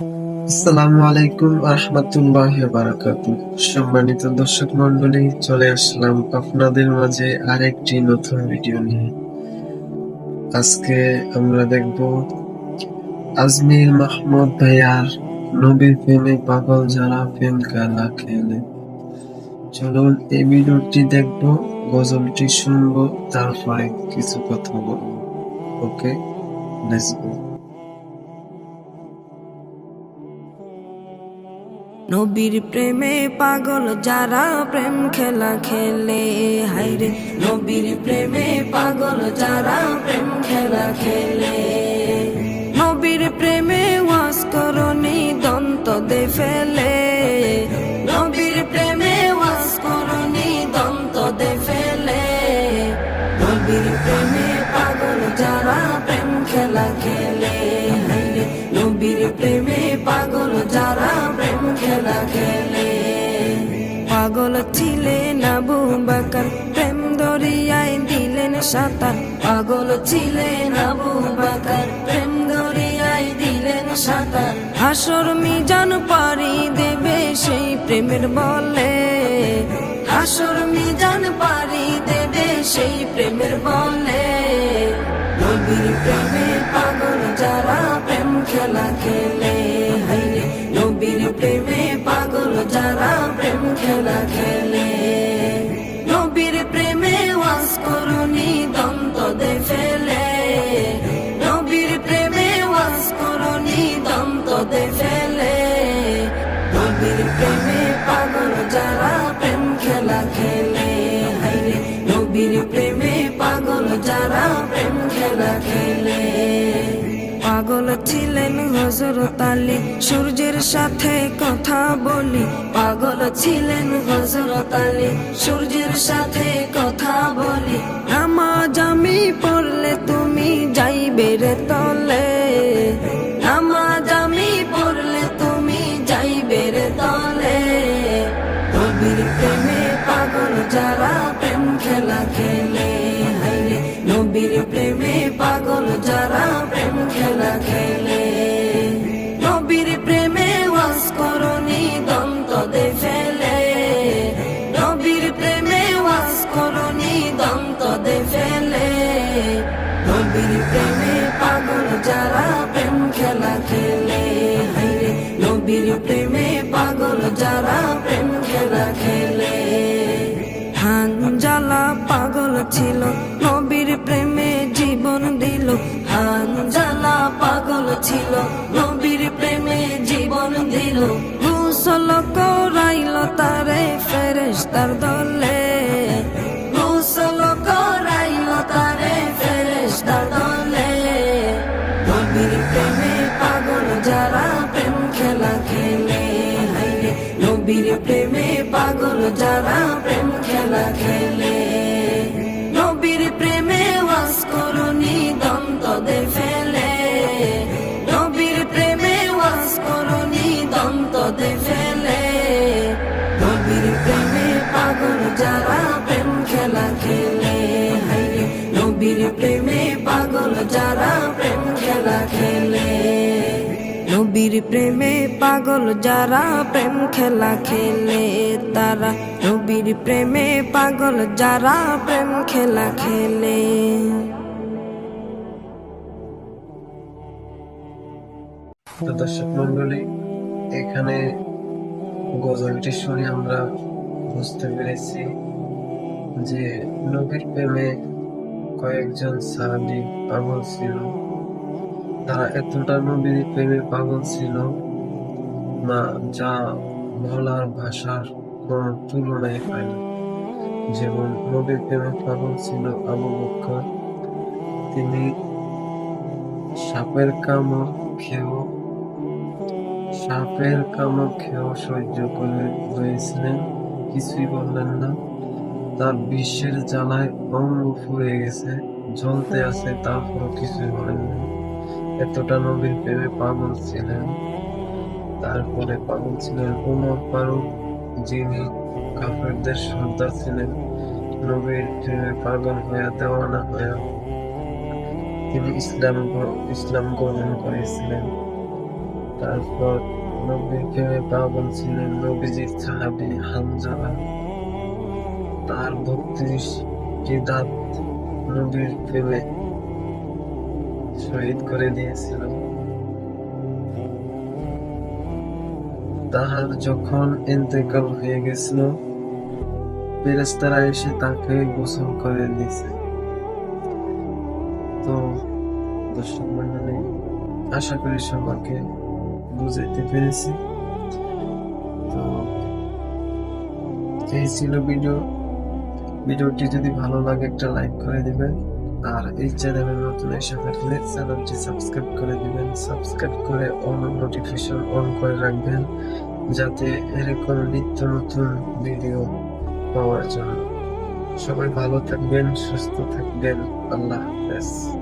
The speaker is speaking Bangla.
আসসালামু আলাইকুম আহমতুল্লাহ বারাকাত সম্মানিত দর্শক মন্ডলী চলে আসলাম আপনাদের মাঝে আরেকটি নতুন ভিডিও নিয়ে। আজকে আমরা দেখব আজমির মাহমুদ ভাইয়ার নবীর প্রেমে পাগল যারা প্রেম খেলা খেলে। চলুন এই ভিডিওটি দেখব, গজলটি শুনব, তারপরে কিছু কথা বলব। ওকে লেটস গো নবীর প্রেমে পাগল যারা প্রেম খেলা খেলে। হাইরে নবীর প্রেমে পাগল যারা প্রেম খেলা খেলে। নবীর প্রেমে ওয়াস করনি, দন্ত দে ফেলে। নবীর প্রেমে ওয়াস করনি, দন্ত দে ফেলে। নবীর প্রেমে পাগল যারা প্রেম খেলা খেলে। দরিয়ায় দিলেন সাঁতার পাগল ছিলেন আবু বাকার। প্রেম দরিয়ায় দিলেন সাঁতার হাসর মিজান পারি দেবে সেই প্রেমের বলে। হাসর মিজান পারি দেবে সেই প্রেমের বলে। নবীর প্রেমে পাগল যারা প্রেম খেলা খেলে। হাইরে নবীর প্রেমে পাগল যারা প্রেম খেলা খেলে। নবীর প্রেমে পাগল যারা প্রেম খেলা খেলে পাগল ছিলেন হজরত আলী সূর্যের সাথে কথা বলি পাগল ছিলেন হজরত আলী সূর্যের সাথে কথা বলি নামাজ আমি পড়লে তুমি যাইবে রে তলে নামাজ আমি পড়লে তুমি যাইবে রে তলে নবীর প্রেমে পাগল যারা প্রেমে পাগল যারা প্রেম খেলা খেলে। নবীর প্রেমে ওয়াস করনি দন্ত দে ফেলে। নবীর প্রেমে ওয়াস করনি দন্ত দে ফেলে। নবীর প্রেমে পাগল যারা প্রেম খেলা খেলে। নবীর প্রেমে পাগল যারা প্রেম খেলা খেলে। হানজালা পাগল ছিল নবীর প্রেমে জীবন দিল। গোসল করাইল তারে ফেরেশতার দলে। গোসল করাইল তারে ফেরেশতার দলে। নবীর প্রেমে পাগল যারা প্রেম খেলা খেলে। নবীর প্রেমে পাগল যারা প্রেম খেলা খেলে। ফেলে নবীর প্রেমে পাগল যারা প্রেম খেলা খেলে। হাইরে নবীর প্রেমে পাগল যারা প্রেম খেলা খেলে। নবীর প্রেমে পাগল যারা প্রেম খেলা খেলে। তারা নবীর প্রেমে পাগল যারা প্রেম খেলা খেলে। দর্শক মন্ডলী এখানে গজলটি শুনে আমরা বুঝতে পেরেছি যে নবীর প্রেমে কয়েকজন সাহাবি পাগল ছিল। তারা এতটা নবীর প্রেমে পাগল ছিল না, যা বলার ভাষার কোন তুলনায় হয় না। যেমন নবীর প্রেমে পাগল ছিল আবু বকর তিনি সাপের কামড় খেয়েও সাপের কামড় খেয়েও সহ্য করে হয়েছিলেন কিছুই বললেন না। তার বিশ্বের জ্বালায় অঙ্গ ফুরে গেছে, জ্বলতে আছে, তারপরও কিছুই বলেন না এতটা নবীর প্রেমে পাগল ছিলেন। তারপরে পাগল ছিলেন উমর ফারুক, যিনি কাফেরদের সর্দার ছিলেন। নবীর প্রেমে পাগল হয়ে, দেওয়ানা হইয়া তিনি ইসলাম ইসলাম গ্রহণ করেছিলেন। তারপর প্রেমে পাগল ছিলেন নবীজির সাহাবি হামজালা তার বত্রিশটি দাঁত নবীর প্রেমে শহীদ করে দিয়েছিল। তাহার যখন ইন্তেকাল হয়ে গেছিল ফেরেস্তারা এসে তাকে গোসল করে দিয়েছে। তো দর্শক মন্ডলী, আশা করি সবাইকে বুঝাইতে পেরেছি। তো, এই ছিল ভিডিও। ভিডিওটি যদি ভালো লাগে একটা লাইক করে দিবেন। আর এই চ্যানেলে নতুন এসে থাকলে চ্যানেলটি সাবস্ক্রাইব করে দিবেন। সাবস্ক্রাইব করে অন নোটিফিকেশন অন করে রাখবেন, যাতে এরকম নিত্য নতুন ভিডিও পাওয়ার জন্য। সবাই ভালো থাকবেন, সুস্থ থাকবেন। আল্লাহ হাফেজ।